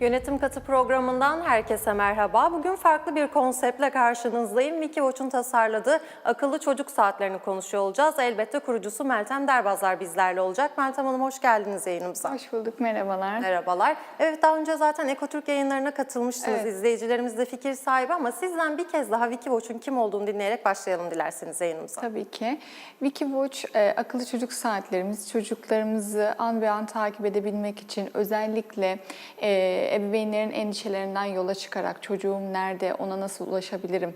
Yönetim Katı programından herkese merhaba. Bugün farklı bir konseptle karşınızdayım. Wikiwatch'un tasarladığı akıllı çocuk saatlerini konuşuyor olacağız. Elbette kurucusu Meltem Derbazlar bizlerle olacak. Meltem Hanım hoş geldiniz yayınımıza. Hoş bulduk, merhabalar. Merhabalar. Evet daha önce zaten Ekotürk yayınlarına katılmışsınız. Evet. İzleyicilerimiz de fikir sahibi ama sizden bir kez daha Wikiwatch'un kim olduğunu dinleyerek başlayalım dilerseniz yayınımıza. Tabii ki. Wikiwatch e, akıllı çocuk saatlerimiz çocuklarımızı an be an takip edebilmek için özellikle e, ebeveynlerin endişelerinden yola çıkarak çocuğum nerede, ona nasıl ulaşabilirim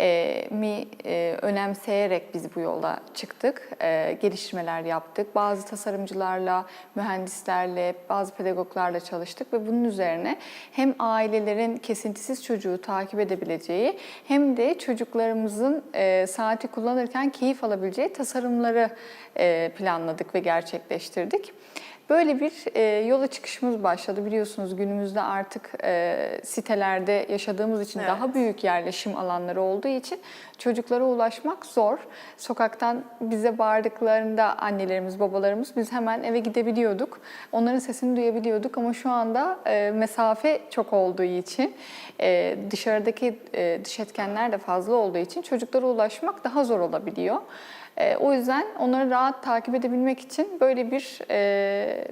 e, mi e, önemseyerek biz bu yola çıktık. E, geliştirmeler yaptık. Bazı tasarımcılarla, mühendislerle, bazı pedagoglarla çalıştık ve bunun üzerine hem ailelerin kesintisiz çocuğu takip edebileceği hem de çocuklarımızın e, saati kullanırken keyif alabileceği tasarımları e, planladık ve gerçekleştirdik. Böyle bir e, yola çıkışımız başladı. Biliyorsunuz günümüzde artık e, sitelerde yaşadığımız için Evet. daha büyük yerleşim alanları olduğu için çocuklara ulaşmak zor. Sokaktan bize bağırdıklarında annelerimiz, babalarımız biz hemen eve gidebiliyorduk. Onların sesini duyabiliyorduk ama şu anda e, mesafe çok olduğu için e, dışarıdaki e, dış etkenler de fazla olduğu için çocuklara ulaşmak daha zor olabiliyor. E, o yüzden onları rahat takip edebilmek için böyle bir e,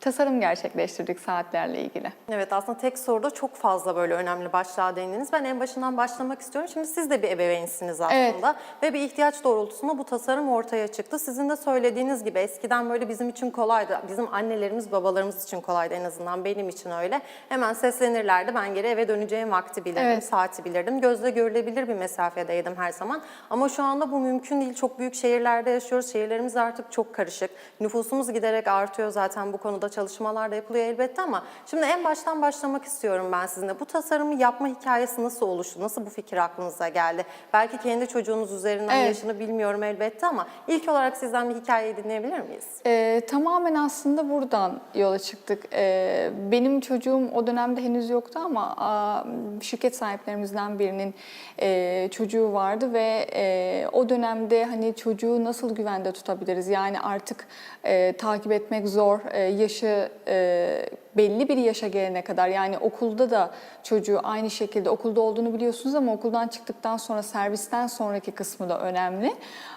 tasarım gerçekleştirdik saatlerle ilgili. Evet aslında tek soruda çok fazla böyle önemli başlığa değindiniz. Ben en başından başlamak istiyorum. Şimdi siz de bir ebeveynsiniz aslında. Ve bir ihtiyaç doğrultusunda bu tasarım ortaya çıktı. Sizin de söylediğiniz gibi eskiden böyle bizim için kolaydı. Bizim annelerimiz babalarımız için kolaydı en azından benim için öyle. Hemen seslenirlerdi. Ben geri eve döneceğim vakti bilirdim, Evet. saati bilirdim. Gözle görülebilir bir mesafedeydim her zaman. Ama şu anda bu mümkün değil. Çok büyük şehirlerde yaşıyoruz. Şehirlerimiz artık çok karışık. Nüfusumuz giderek artıyor zaten bu konuda çalışmalar da yapılıyor elbette ama şimdi en baştan başlamak istiyorum ben sizinle. Bu tasarımı yapma hikayesi nasıl oluştu? Nasıl bu fikir aklınıza geldi? Belki kendi çocuğunuz üzerinden Evet. yaşını bilmiyorum elbette ama ilk olarak sizden bir hikayeyi dinleyebilir miyiz? Ee, tamamen aslında buradan yola çıktık. Ee, benim çocuğum o dönemde henüz yoktu ama aa, şirket sahiplerimizden birinin e, çocuğu vardı ve e, o dönemde hani çocuğu nasıl güvende tutabiliriz? Yani artık e, takip etmek zor, e, yaşı e, belli bir yaşa gelene kadar yani okulda da çocuğu aynı şekilde okulda olduğunu biliyorsunuz ama okuldan çıktıktan sonra servisten sonraki kısmı da önemli.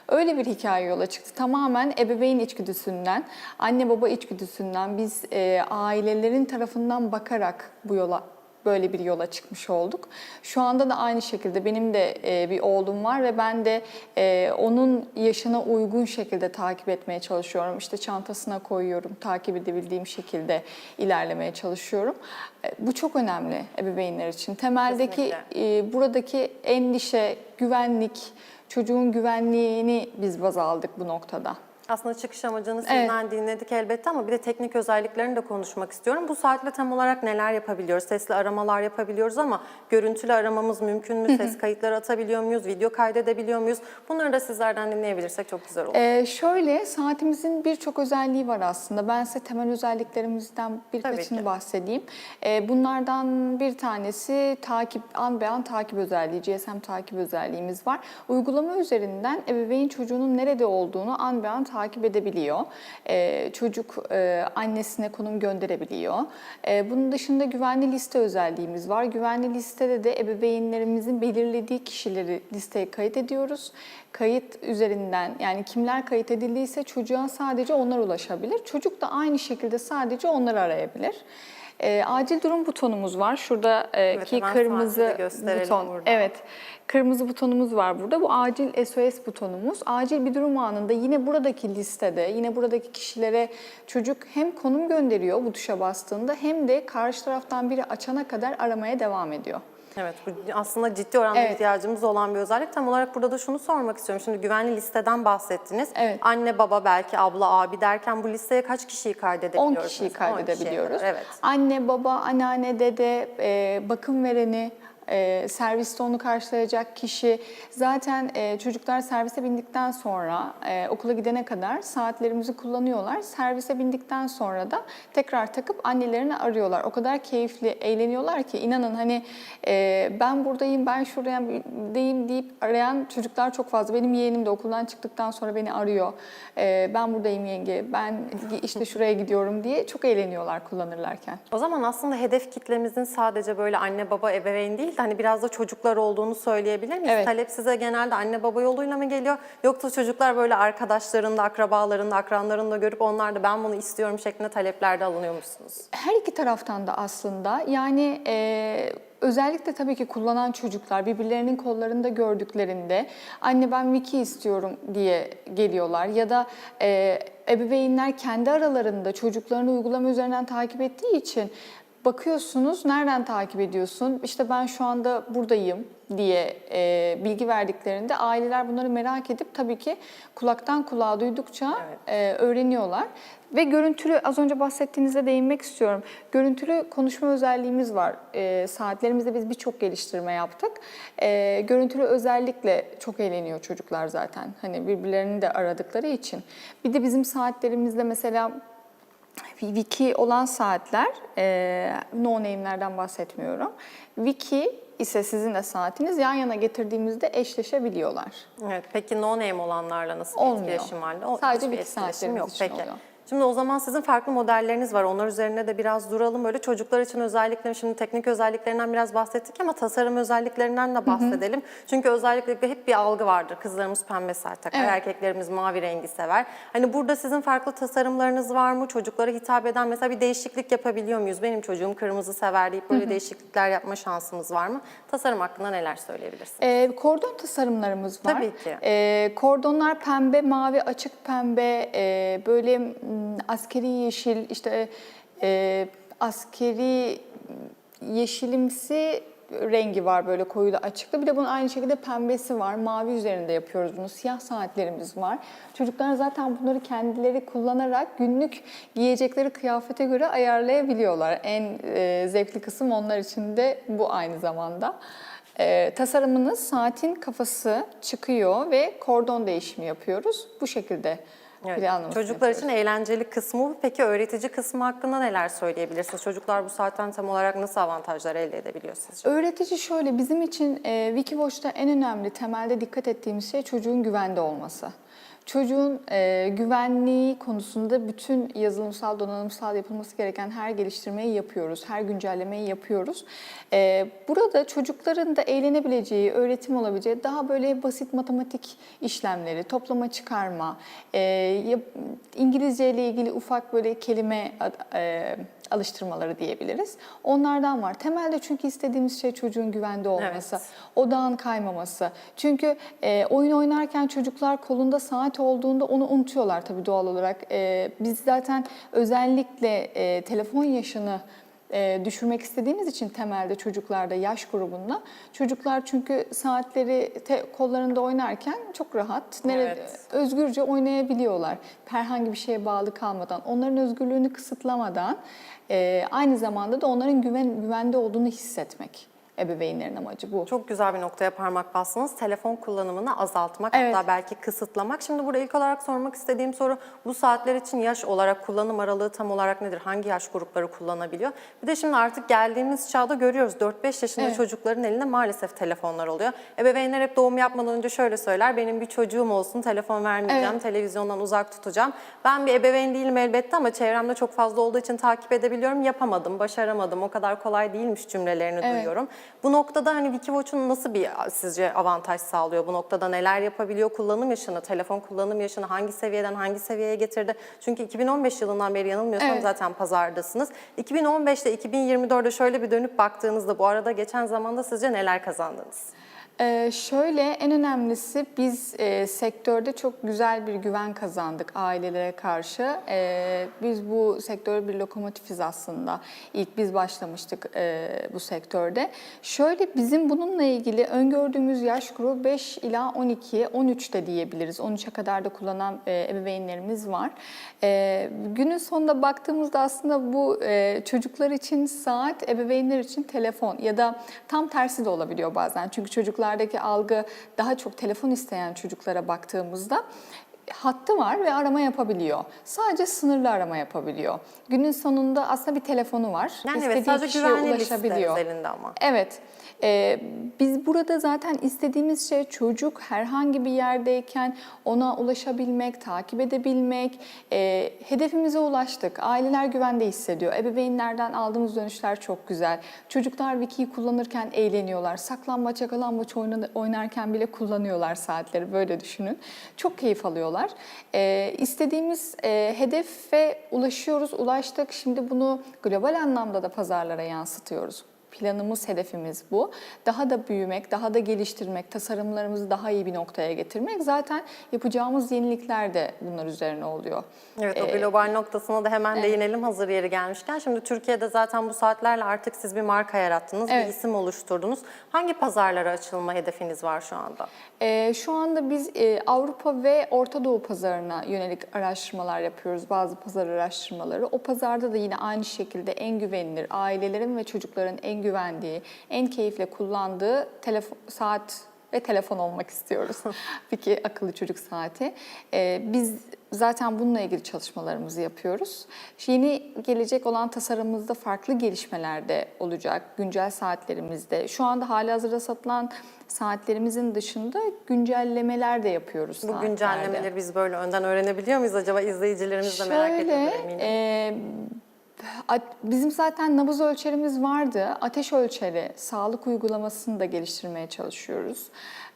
Öyle bir hikaye yola çıktı. Tamamen ebeveyn içgüdüsünden, anne baba içgüdüsünden biz e, ailelerin tarafından bakarak bu yola böyle bir yola çıkmış olduk. Şu anda da aynı şekilde benim de e, bir oğlum var ve ben de e, onun yaşına uygun şekilde takip etmeye çalışıyorum. İşte çantasına koyuyorum, takip edebildiğim şekilde ilerlemeye çalışıyorum. E, bu çok önemli ebeveynler için. Temeldeki e, buradaki endişe, güvenlik, çocuğun güvenliğini biz baz aldık bu noktada. Aslında çıkış amacını sizden dinledik elbette ama bir de teknik özelliklerini de konuşmak istiyorum. Bu saatle tam olarak neler yapabiliyoruz? Sesli aramalar yapabiliyoruz ama görüntülü aramamız mümkün mü? Ses kayıtları atabiliyor muyuz? Video kaydedebiliyor muyuz? Bunları da sizlerden dinleyebilirsek çok güzel olur. Ee, şöyle saatimizin birçok özelliği var aslında. Ben size temel özelliklerimizden birkaçını bahsedeyim. Ee, bunlardan bir tanesi takip an be an takip özelliği, GSM takip özelliğimiz var. Uygulama üzerinden ebeveyn çocuğunun nerede olduğunu an be an takip edebiliyor. Ee, çocuk e, annesine konum gönderebiliyor. Ee, bunun dışında güvenli liste özelliğimiz var. Güvenli listede de ebeveynlerimizin belirlediği kişileri listeye kayıt ediyoruz. Kayıt üzerinden yani kimler kayıt edildiyse çocuğa sadece onlar ulaşabilir. Çocuk da aynı şekilde sadece onları arayabilir. Ee, acil durum butonumuz var. Şurada e, hemen kırmızı buton. burada. Evet. Kırmızı butonumuz var burada. Bu acil SOS butonumuz. Acil bir durum anında yine buradaki listede, yine buradaki kişilere çocuk hem konum gönderiyor bu tuşa bastığında hem de karşı taraftan biri açana kadar aramaya devam ediyor. Evet, bu aslında ciddi oranda Evet. ihtiyacımız olan bir özellik. Tam olarak burada da şunu sormak istiyorum. Şimdi güvenli listeden bahsettiniz. Evet. Anne, baba, belki abla, abi derken bu listeye kaç kişiyi 10 kaydedebiliyoruz? kişiyi mesela? 10 kişiye kaydedebiliyoruz. Evet. Anne, baba, anneanne, dede, e, bakım vereni, E, serviste onu karşılayacak kişi zaten e, çocuklar servise bindikten sonra e, okula gidene kadar saatlerimizi kullanıyorlar. Servise bindikten sonra da tekrar takıp annelerini arıyorlar. O kadar keyifli, eğleniyorlar ki inanın hani e, ben buradayım, ben şuradayım deyip arayan çocuklar çok fazla. Benim yeğenim de okuldan çıktıktan sonra beni arıyor. Ben buradayım yenge, ben işte şuraya gidiyorum diye çok eğleniyorlar kullanırlarken. O zaman aslında hedef kitlemizin sadece böyle anne baba ebeveyn değil de hani biraz da çocuklar olduğunu söyleyebilir miyiz? Evet. Talep size genelde anne baba yoluyla mı geliyor? Yoksa çocuklar böyle arkadaşlarında, akrabalarında, akranlarında görüp onlar da ben bunu istiyorum şeklinde taleplerde alınıyor musunuz? Her iki taraftan da aslında yani e, özellikle tabii ki kullanan çocuklar birbirlerinin kollarında gördüklerinde anne ben Wiki istiyorum diye geliyorlar ya da e, ebeveynler kendi aralarında çocuklarını uygulama üzerinden takip ettiği için bakıyorsunuz nereden takip ediyorsun işte ben şu anda buradayım diye e, bilgi verdiklerinde aileler bunları merak edip tabii ki kulaktan kulağa duydukça e, öğreniyorlar. Ve görüntülü az önce bahsettiğinizde değinmek istiyorum. Görüntülü konuşma özelliğimiz var. E, saatlerimizde biz birçok geliştirme yaptık. E, görüntülü özellikle çok eğleniyor çocuklar zaten. Hani birbirlerini de aradıkları için. Bir de bizim saatlerimizde mesela Wiki olan saatler, e, no name'lerden bahsetmiyorum. Wiki ise sizin de saatiniz yan yana getirdiğimizde eşleşebiliyorlar. Evet. Peki no name olanlarla nasıl bir Olmuyor. etkileşim var? O, Sadece bir etkileşim saatlerimiz yok. için Peki. oluyor. Şimdi o zaman sizin farklı modelleriniz var. Onlar üzerine de biraz duralım. Böyle çocuklar için özellikle şimdi teknik özelliklerinden biraz bahsettik ama tasarım özelliklerinden de bahsedelim. Çünkü özellikle hep bir algı vardır. Kızlarımız pembe saat takar, Evet. erkeklerimiz mavi rengi sever. Hani burada sizin farklı tasarımlarınız var mı? Çocuklara hitap eden mesela bir değişiklik yapabiliyor muyuz? Benim çocuğum kırmızı sever deyip böyle değişiklikler yapma şansımız var mı? Tasarım hakkında neler söyleyebilirsiniz? E, kordon tasarımlarımız var. Tabii ki. E, kordonlar pembe, mavi, açık pembe, e, böyle askeri yeşil, işte e, askeri yeşilimsi rengi var böyle koyulu açıklı. Bir de bunun aynı şekilde pembesi var. Mavi üzerinde yapıyoruz bunu. Siyah saatlerimiz var. Çocuklar zaten bunları kendileri kullanarak günlük giyecekleri kıyafete göre ayarlayabiliyorlar. En e, zevkli kısım onlar için de bu aynı zamanda. E, tasarımınız saatin kafası çıkıyor ve kordon değişimi yapıyoruz. Bu şekilde Evet. Çocuklar için eğlenceli kısmı. Peki öğretici kısmı hakkında neler söyleyebilirsiniz? Çocuklar bu saatten tam olarak nasıl avantajlar elde edebiliyor sizce? Öğretici şöyle, bizim için e, Wikiwatch'ta en önemli temelde dikkat ettiğimiz şey çocuğun güvende olması. Çocuğun e, güvenliği konusunda bütün yazılımsal, donanımsal yapılması gereken her geliştirmeyi yapıyoruz, her güncellemeyi yapıyoruz. E, burada çocukların da eğlenebileceği, öğretim olabileceği daha böyle basit matematik işlemleri, toplama çıkarma, e, İngilizce ile ilgili ufak böyle kelime e, alıştırmaları diyebiliriz. Onlardan var. Temelde çünkü istediğimiz şey çocuğun güvende olması, Evet. odağın kaymaması. Çünkü e, oyun oynarken çocuklar kolunda saat olduğunda onu unutuyorlar tabii doğal olarak. E, biz zaten özellikle e, telefon yaşını e, düşürmek istediğimiz için temelde çocuklarda yaş grubunda çocuklar çünkü saatleri te- kollarında oynarken çok rahat, nerede Evet. özgürce oynayabiliyorlar. Herhangi bir şeye bağlı kalmadan, onların özgürlüğünü kısıtlamadan e, aynı zamanda da onların güven güvende olduğunu hissetmek. Ebeveynlerin amacı bu. Çok güzel bir noktaya parmak bastınız. Telefon kullanımını azaltmak Evet. hatta belki kısıtlamak. Şimdi burada ilk olarak sormak istediğim soru bu saatler için yaş olarak kullanım aralığı tam olarak nedir? Hangi yaş grupları kullanabiliyor? Bir de şimdi artık geldiğimiz çağda görüyoruz 4-5 yaşında Evet. çocukların elinde maalesef telefonlar oluyor. Ebeveynler hep doğum yapmadan önce şöyle söyler. Benim bir çocuğum olsun telefon vermeyeceğim, Evet. televizyondan uzak tutacağım. Ben bir ebeveyn değilim elbette ama çevremde çok fazla olduğu için takip edebiliyorum. Yapamadım, başaramadım, o kadar kolay değilmiş cümlelerini Evet. duyuyorum. Bu noktada hani Wikiwatch'un nasıl bir sizce avantaj sağlıyor? Bu noktada neler yapabiliyor? Kullanım yaşını, telefon kullanım yaşını hangi seviyeden hangi seviyeye getirdi? Çünkü 2015 yılından beri yanılmıyorsam Evet. zaten pazardasınız. 2015'te 2024'de şöyle bir dönüp baktığınızda bu arada geçen zamanda sizce neler kazandınız? Ee, şöyle en önemlisi biz e, sektörde çok güzel bir güven kazandık ailelere karşı. Ee, biz bu sektör bir lokomotifiz aslında. İlk biz başlamıştık e, bu sektörde. Şöyle bizim bununla ilgili öngördüğümüz yaş grubu 5 ila 12, 13 de diyebiliriz. 13'e kadar da kullanan e, ebeveynlerimiz var. E, günün sonunda baktığımızda aslında bu e, çocuklar için saat, ebeveynler için telefon ya da tam tersi de olabiliyor bazen. Çünkü çocuklardaki algı daha çok telefon isteyen çocuklara baktığımızda hattı var ve arama yapabiliyor. Sadece sınırlı arama yapabiliyor. Günün sonunda aslında bir telefonu var. Yani evet İstediği sadece kişiye güvenli ulaşabiliyor. özelinde ama. Evet. Ee, biz burada zaten istediğimiz şey çocuk herhangi bir yerdeyken ona ulaşabilmek, takip edebilmek. Ee, hedefimize ulaştık. Aileler güvende hissediyor. Ebeveynlerden aldığımız dönüşler çok güzel. Çocuklar Wiki'yi kullanırken eğleniyorlar. Saklambaç, yakalambaç oyna- oynarken bile kullanıyorlar saatleri. Böyle düşünün. Çok keyif alıyorlar. Ee, istediğimiz e, hedefe ulaşıyoruz, ulaştık. Şimdi bunu global anlamda da pazarlara yansıtıyoruz. Planımız, hedefimiz bu. Daha da büyümek, daha da geliştirmek, tasarımlarımızı daha iyi bir noktaya getirmek. Zaten yapacağımız yenilikler de bunlar üzerine oluyor. Evet o Ee, global noktasına da hemen değinelim hazır yeri gelmişken. Şimdi Türkiye'de zaten bu saatlerle artık siz bir marka yarattınız, Evet. bir isim oluşturdunuz. Hangi pazarlara açılma hedefiniz var şu anda? Ee, şu anda biz e, Avrupa ve Orta Doğu pazarına yönelik araştırmalar yapıyoruz, bazı pazar araştırmaları. O pazarda da yine aynı şekilde en güvenilir, ailelerin ve çocukların en güvendiği, en keyifle kullandığı telefon, saat ve telefon olmak istiyoruz. Peki akıllı çocuk saati. Ee, biz zaten bununla ilgili çalışmalarımızı yapıyoruz. Yeni gelecek olan tasarımımızda farklı gelişmeler de olacak. Güncel saatlerimizde. Şu anda halihazırda satılan saatlerimizin dışında güncellemeler de yapıyoruz Bu saatlerde. güncellemeleri biz böyle önden öğrenebilir miyiz acaba? İzleyicilerimiz de merak ediyordur eminim. e, bizim zaten nabız ölçerimiz vardı. Ateş ölçeri, sağlık uygulamasını da geliştirmeye çalışıyoruz.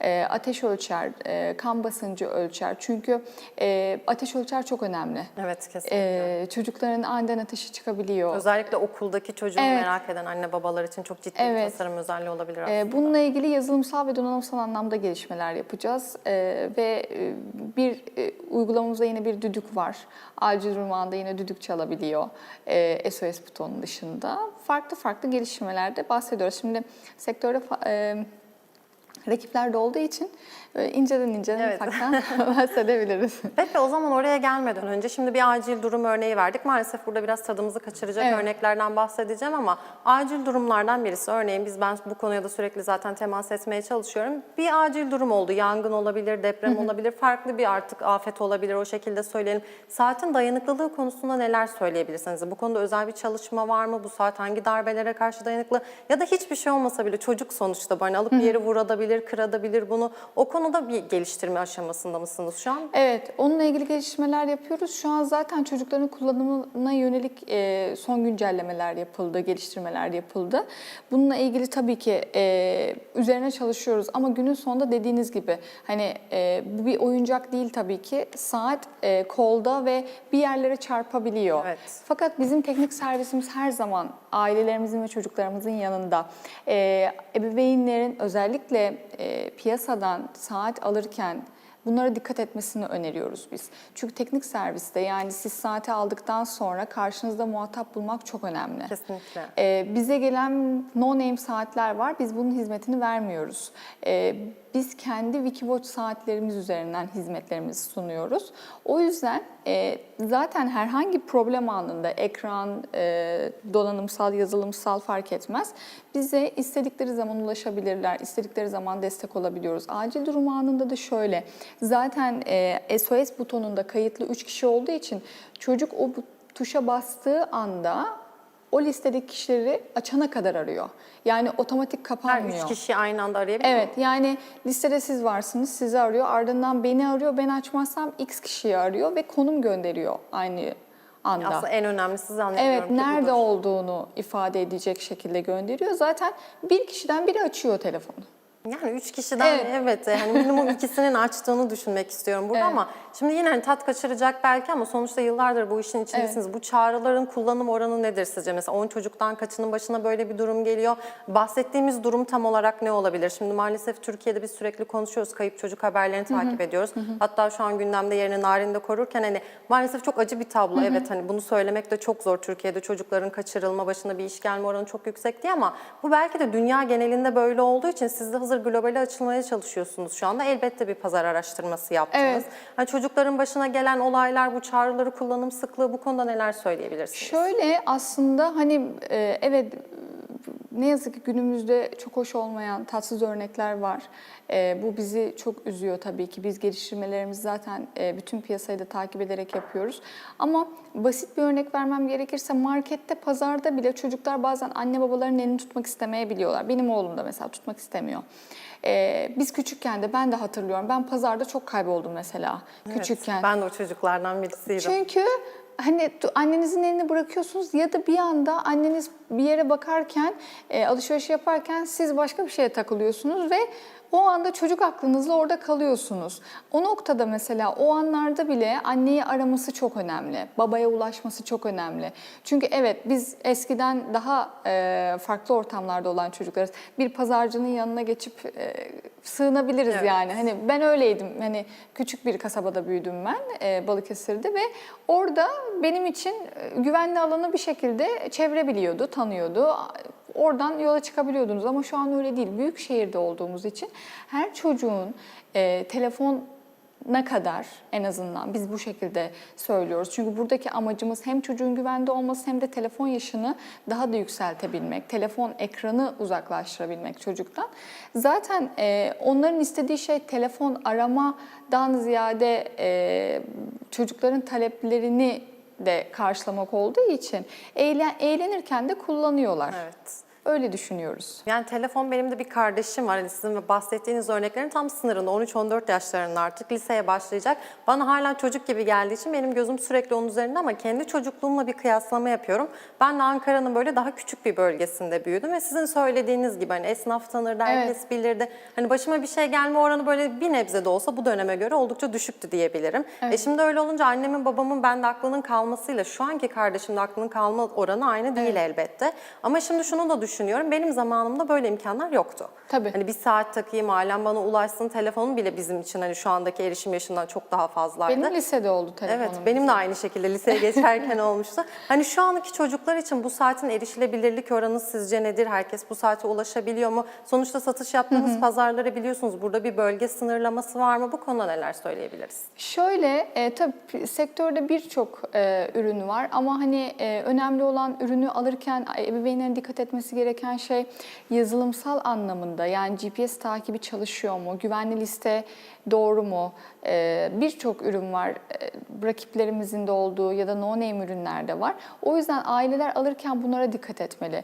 E, ateş ölçer, e, kan basıncı ölçer. Çünkü e, ateş ölçer çok önemli. evet kesinlikle. E, çocukların aniden ateşi çıkabiliyor. Özellikle okuldaki çocuğu Evet. merak eden anne babalar için çok ciddi bir Evet. tasarım özelliği olabilir aslında. Ee, Bununla ilgili yazılımsal ve donanımsal anlamda gelişmeler yapacağız Ee, ve e, bir e, uygulamamızda yine bir düdük var. Acil durum anında yine düdük çalabiliyor e, SOS butonun dışında. Farklı farklı gelişmelerde bahsediyoruz. Şimdi sektörde e, rakipler de olduğu için e, inceden inceden Evet. ufaktan bahsedebiliriz. Peki o zaman oraya gelmeden önce şimdi bir acil durum örneği verdik. Maalesef burada biraz tadımızı kaçıracak Evet. örneklerden bahsedeceğim ama acil durumlardan birisi örneğin biz ben bu konuya da sürekli zaten temas etmeye çalışıyorum. Bir acil durum oldu. Yangın olabilir, deprem olabilir, farklı bir artık afet olabilir o şekilde söyleyelim. Saatin dayanıklılığı konusunda neler söyleyebilirsiniz? Bu konuda özel bir çalışma var mı? Bu saat hangi darbelere karşı dayanıklı? Ya da hiçbir şey olmasa bile çocuk sonuçta hani alıp bir yeri vurabilir, kırabilir bunu. O konuda bir geliştirme aşamasında mısınız şu an? Evet, onunla ilgili gelişmeler yapıyoruz. Şu an zaten çocukların kullanımına yönelik e, son güncellemeler yapıldı, geliştirmeler yapıldı. Bununla ilgili tabii ki e, üzerine çalışıyoruz ama günün sonunda dediğiniz gibi hani e, bu bir oyuncak değil tabii ki. Saat e, kolda ve bir yerlere çarpabiliyor. Evet. Fakat bizim teknik servisimiz her zaman ailelerimizin ve çocuklarımızın yanında. Ee, ebeveynlerin özellikle e, piyasadan saat alırken bunlara dikkat etmesini öneriyoruz biz. Çünkü teknik serviste yani siz saati aldıktan sonra karşınızda muhatap bulmak çok önemli. Kesinlikle. Ee, bize gelen no-name saatler var. Biz bunun hizmetini vermiyoruz. Ee, biz kendi Wikiwatch saatlerimiz üzerinden hizmetlerimizi sunuyoruz. O yüzden e, zaten herhangi problem anında ekran, e, donanımsal, yazılımsal fark etmez. Bize istedikleri zaman ulaşabilirler, istedikleri zaman destek olabiliyoruz. Acil durum anında da şöyle, zaten e, SOS butonunda kayıtlı 3 kişi olduğu için çocuk o tuşa bastığı anda o listedeki kişileri açana kadar arıyor. Yani otomatik Her kapanmıyor. üç kişi aynı anda arayabilir? Evet yani listede siz varsınız, sizi arıyor. Ardından beni arıyor, ben açmazsam X kişiyi arıyor ve konum gönderiyor aynı anda. Aslında en önemlisi zannediyorum Evet, ki nerede budur. olduğunu ifade edecek şekilde gönderiyor. Zaten bir kişiden biri açıyor telefonu. Yani üç kişiden Evet. evet, yani minimum ikisinin açtığını düşünmek istiyorum burada Evet. ama şimdi yine hani tat kaçıracak belki ama sonuçta yıllardır bu işin içindesiniz. Bu çağrıların kullanım oranı nedir sizce? Mesela 10 çocuktan kaçının başına böyle bir durum geliyor. Bahsettiğimiz durum tam olarak ne olabilir? Şimdi maalesef Türkiye'de biz sürekli konuşuyoruz. Kayıp çocuk haberlerini takip ediyoruz. Hatta şu an gündemde yerini narinde korurken hani maalesef çok acı bir tablo. Evet hani bunu söylemek de çok zor Türkiye'de çocukların kaçırılma başına bir iş gelme oranı çok yüksek diye ama bu belki de dünya genelinde böyle olduğu için siz de hazır globale açılmaya çalışıyorsunuz şu anda. Elbette bir pazar araştırması yaptınız. Evet. Hani çocukların başına gelen olaylar, bu çağrıları kullanım sıklığı bu konuda neler söyleyebilirsiniz? Şöyle aslında hani e, evet ne yazık ki günümüzde çok hoş olmayan tatsız örnekler var. E, bu bizi çok üzüyor tabii ki. Biz geliştirmelerimizi zaten e, bütün piyasayı da takip ederek yapıyoruz. Ama basit bir örnek vermem gerekirse markette, pazarda bile çocuklar bazen anne babaların elini tutmak istemeyebiliyorlar. Benim oğlum da mesela tutmak istemiyor. E, biz küçükken de ben de hatırlıyorum. Ben pazarda çok kayboldum mesela Evet, küçükken. Ben de o çocuklardan birisiydim. Çünkü hani annenizin elini bırakıyorsunuz ya da bir anda anneniz bir yere bakarken, e, alışveriş yaparken siz başka bir şeye takılıyorsunuz ve o anda çocuk aklınızla orada kalıyorsunuz. O noktada mesela o anlarda bile anneyi araması çok önemli. Babaya ulaşması çok önemli. Çünkü evet biz eskiden daha e, farklı ortamlarda olan çocuklarız. Bir pazarcının yanına geçip e, sığınabiliriz Evet. yani. Hani ben öyleydim. Hani küçük bir kasabada büyüdüm ben e, Balıkesir'de ve orada benim için e, güvenli alanı bir şekilde çevre biliyordu, tanıyordu. Oradan yola çıkabiliyordunuz ama şu an öyle değil. Büyük şehirde olduğumuz için her çocuğun e, telefon ne kadar en azından biz bu şekilde söylüyoruz. Çünkü buradaki amacımız hem çocuğun güvende olması hem de telefon yaşını daha da yükseltebilmek, telefon ekranı uzaklaştırabilmek çocuktan. Zaten e, onların istediği şey telefon aramadan ziyade e, çocukların taleplerini de karşılamak olduğu için eğlen, eğlenirken de kullanıyorlar. Evet. Öyle düşünüyoruz. Yani telefon benim de bir kardeşim var. Hani sizin bahsettiğiniz örneklerin tam sınırında 13-14 yaşlarında artık liseye başlayacak. Bana hala çocuk gibi geldiği için benim gözüm sürekli onun üzerinde ama kendi çocukluğumla bir kıyaslama yapıyorum. Ben de Ankara'nın böyle daha küçük bir bölgesinde büyüdüm ve sizin söylediğiniz gibi hani esnaf tanırdı, herkes bilirdi. Hani başıma bir şey gelme oranı böyle bir nebze de olsa bu döneme göre oldukça düşüktü diyebilirim. E şimdi öyle olunca annemin babamın bende aklının kalmasıyla şu anki kardeşimde aklının kalma oranı aynı değil elbette. Ama şimdi şunu da düşünüyorum. Benim zamanımda böyle imkanlar yoktu. Tabii. Hani bir saat takayım, ailem bana ulaşsın telefonum bile bizim için hani şu andaki erişim yaşından çok daha fazlaydı. Benim lisede oldu telefonum. Evet, benim de aynı şekilde liseye geçerken olmuştu. Hani şu anki çocuklar için bu saatin erişilebilirlik oranı sizce nedir? Herkes bu saate ulaşabiliyor mu? Sonuçta satış yaptığınız pazarları biliyorsunuz. Burada bir bölge sınırlaması var mı? Bu konuda neler söyleyebiliriz? Şöyle, e, tabii sektörde birçok e, ürün var ama hani e, önemli olan ürünü alırken ebeveynlerin dikkat etmesi gereken şey yazılımsal anlamında yani GPS takibi çalışıyor mu, güvenli liste doğru mu? E, birçok ürün var, e, rakiplerimizin de olduğu ya da no-name ürünler de var. O yüzden aileler alırken bunlara dikkat etmeli.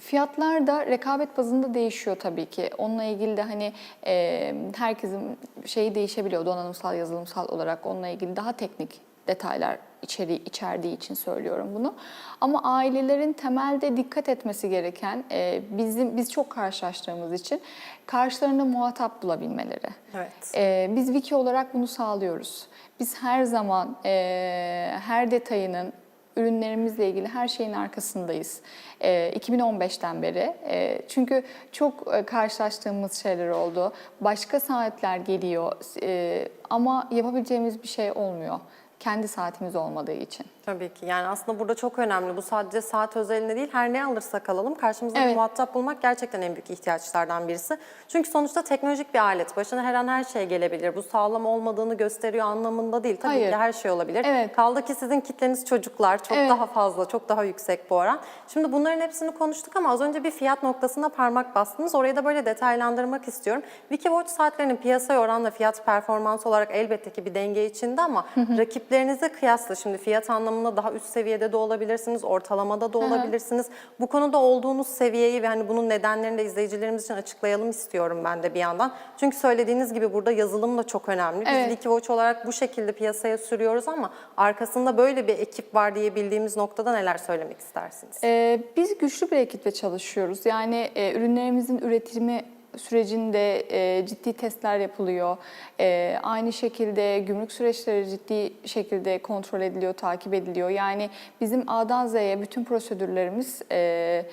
Fiyatlar da rekabet bazında değişiyor tabii ki. Onunla ilgili de hani e, herkesin şeyi değişebiliyor donanımsal, yazılımsal olarak onunla ilgili daha teknik detaylar içeri içerdiği için söylüyorum bunu. Ama ailelerin temelde dikkat etmesi gereken e, bizim biz çok karşılaştığımız için karşılarında muhatap bulabilmeleri. Evet. Ee, biz Wiki olarak bunu sağlıyoruz. Biz her zaman e, her detayının ürünlerimizle ilgili her şeyin arkasındayız. E, 2015'ten beri. E, çünkü çok e, karşılaştığımız şeyler oldu. Başka saatler geliyor e, ama yapabileceğimiz bir şey olmuyor. Kendi saatimiz olmadığı için. Tabii ki. Yani aslında burada çok önemli. Bu sadece saat özelinde değil, her ne alırsak alalım karşımızda Evet. muhatap bulmak gerçekten en büyük ihtiyaçlardan birisi. Çünkü sonuçta teknolojik bir alet. Başına her an her şey gelebilir. Bu sağlam olmadığını gösteriyor anlamında değil. Tabii Hayır. ki her şey olabilir. Evet. Kaldı ki sizin kitleniz çocuklar. Çok Evet. daha fazla, çok daha yüksek bu oran. Şimdi bunların hepsini konuştuk ama az önce bir fiyat noktasına parmak bastınız. Orayı da böyle detaylandırmak istiyorum. Wikiwatch saatlerinin piyasaya oranla fiyat performans olarak elbette ki bir denge içinde ama rakiplerinize kıyasla şimdi fiyat anlamında daha üst seviyede de olabilirsiniz, ortalamada da olabilirsiniz. Bu konuda olduğunuz seviyeyi ve hani bunun nedenlerini de izleyicilerimiz için açıklayalım istiyorum ben de bir yandan. Çünkü söylediğiniz gibi burada yazılım da çok önemli. Biz Evet. Wikiwatch olarak bu şekilde piyasaya sürüyoruz ama arkasında böyle bir ekip var diyebildiğimiz noktada neler söylemek istersiniz? Ee, biz güçlü bir ekiple çalışıyoruz. Yani e, ürünlerimizin üretimi sürecinde e, ciddi testler yapılıyor. E, aynı şekilde gümrük süreçleri ciddi şekilde kontrol ediliyor, takip ediliyor. Yani bizim A'dan Z'ye bütün prosedürlerimiz e,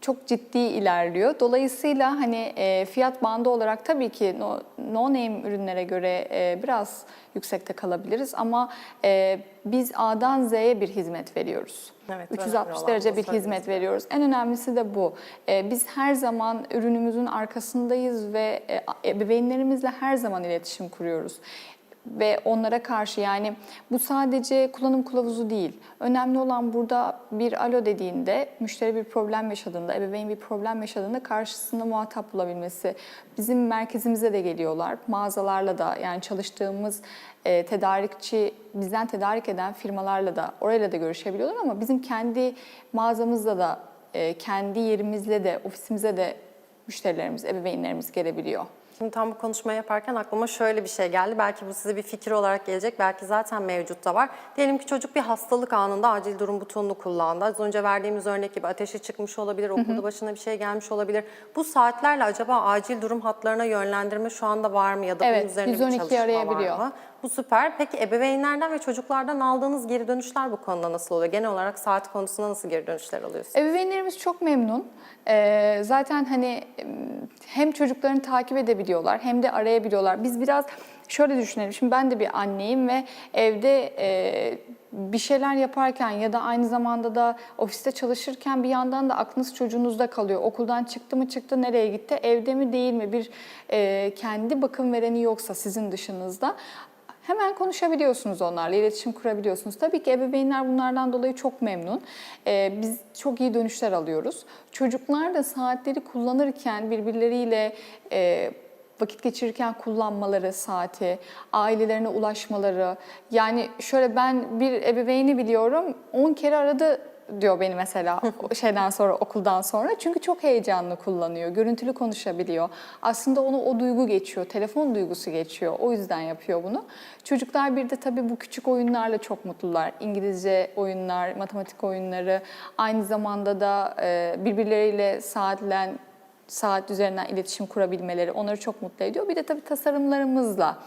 çok ciddi ilerliyor. Dolayısıyla hani e, fiyat bandı olarak tabii ki no, no name ürünlere göre e, biraz yüksekte kalabiliriz ama e, biz A'dan Z'ye bir hizmet veriyoruz. Evet, önemli 360 olan derece bir hizmet veriyoruz. En önemlisi de bu. E, biz her zaman ürünümüzün arkasındayız ve e, ebeveynlerimizle her zaman iletişim kuruyoruz ve onlara karşı yani bu sadece kullanım kılavuzu değil. Önemli olan burada bir alo dediğinde, müşteri bir problem yaşadığında, ebeveyn bir problem yaşadığında karşısında muhatap bulabilmesi. Bizim merkezimize de geliyorlar. Mağazalarla da yani çalıştığımız e, tedarikçi, bizden tedarik eden firmalarla da orayla da görüşebiliyorlar ama bizim kendi mağazamızda da, e, kendi yerimizle de, ofisimize de müşterilerimiz, ebeveynlerimiz gelebiliyor. Şimdi tam bu konuşmayı yaparken aklıma şöyle bir şey geldi. Belki bu size bir fikir olarak gelecek. Belki zaten mevcut da var. Diyelim ki çocuk bir hastalık anında acil durum butonunu kullandı. Az önce verdiğimiz örnek gibi ateşi çıkmış olabilir, okulda başına bir şey gelmiş olabilir. Bu saatlerle acaba acil durum hatlarına yönlendirme şu anda var mı ya da Evet, bunun üzerine bir 112 çalışma arayabiliyor. var mı? Bu süper. Peki ebeveynlerden ve çocuklardan aldığınız geri dönüşler bu konuda nasıl oluyor? Genel olarak saat konusunda nasıl geri dönüşler alıyorsunuz? Ebeveynlerimiz çok memnun. Ee, zaten hani em, hem çocuklarını takip edebiliyorlar hem de arayabiliyorlar. Biz biraz şöyle düşünelim. Şimdi ben de bir anneyim ve evde e, bir şeyler yaparken ya da aynı zamanda da ofiste çalışırken bir yandan da aklınız çocuğunuzda kalıyor. Okuldan çıktı mı çıktı, nereye gitti, evde mi değil mi? Bir e, kendi bakım vereni yoksa sizin dışınızda Hemen konuşabiliyorsunuz onlarla, iletişim kurabiliyorsunuz. Tabii ki ebeveynler bunlardan dolayı çok memnun. Ee, biz çok iyi dönüşler alıyoruz. Çocuklar da saatleri kullanırken birbirleriyle e, vakit geçirirken kullanmaları saati, ailelerine ulaşmaları. Yani şöyle ben bir ebeveyni biliyorum 10 kere aradı diyor beni mesela şeyden sonra okuldan sonra. Çünkü çok heyecanlı kullanıyor, görüntülü konuşabiliyor. Aslında onu o duygu geçiyor, telefon duygusu geçiyor. O yüzden yapıyor bunu. Çocuklar bir de tabii bu küçük oyunlarla çok mutlular. İngilizce oyunlar, matematik oyunları, aynı zamanda da birbirleriyle saatlen saat üzerinden iletişim kurabilmeleri onları çok mutlu ediyor. Bir de tabii tasarımlarımızla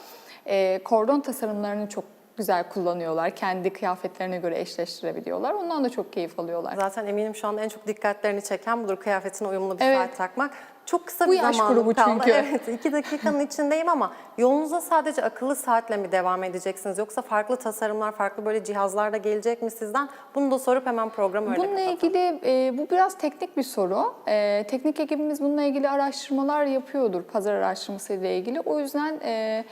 e, kordon tasarımlarını çok güzel kullanıyorlar. Kendi kıyafetlerine göre eşleştirebiliyorlar. Ondan da çok keyif alıyorlar. Zaten eminim şu anda en çok dikkatlerini çeken budur kıyafetine uyumlu bir Evet. saat takmak. Çok kısa Bu bir yaş zamanım grubu kaldı. çünkü. Evet, iki dakikanın içindeyim ama yolunuza sadece akıllı saatle mi devam edeceksiniz? Yoksa farklı tasarımlar, farklı böyle cihazlar da gelecek mi sizden? Bunu da sorup hemen programı öyle Bununla kapatalım. ilgili e, bu biraz teknik bir soru. E, teknik ekibimiz bununla ilgili araştırmalar yapıyordur pazar araştırması ile ilgili. O yüzden e,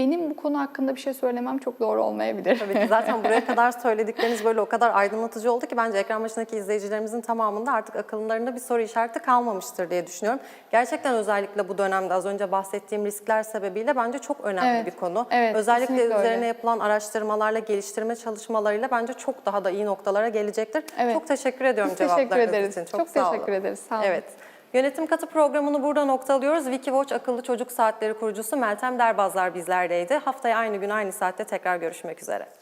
benim bu konu hakkında bir şey söylemem çok doğru olmayabilir. Tabii ki zaten buraya kadar söyledikleriniz böyle o kadar aydınlatıcı oldu ki bence ekran başındaki izleyicilerimizin tamamında artık akıllarında bir soru işareti kalmamıştır diye düşünüyorum. Gerçekten özellikle bu dönemde az önce bahsettiğim riskler sebebiyle bence çok önemli Evet, bir konu. evet, özellikle üzerine öyle. yapılan araştırmalarla, geliştirme çalışmalarıyla bence çok daha da iyi noktalara gelecektir. Evet. Çok teşekkür ediyorum Teşekkür cevaplarınız ederiz. için. Çok, sağ olun. teşekkür ederiz. Sağ olun. Evet. Yönetim Katı programını burada noktalıyoruz. Wikiwatch akıllı çocuk saatleri kurucusu Meltem Derbazlar bizlerdeydi. Haftaya aynı gün aynı saatte tekrar görüşmek üzere.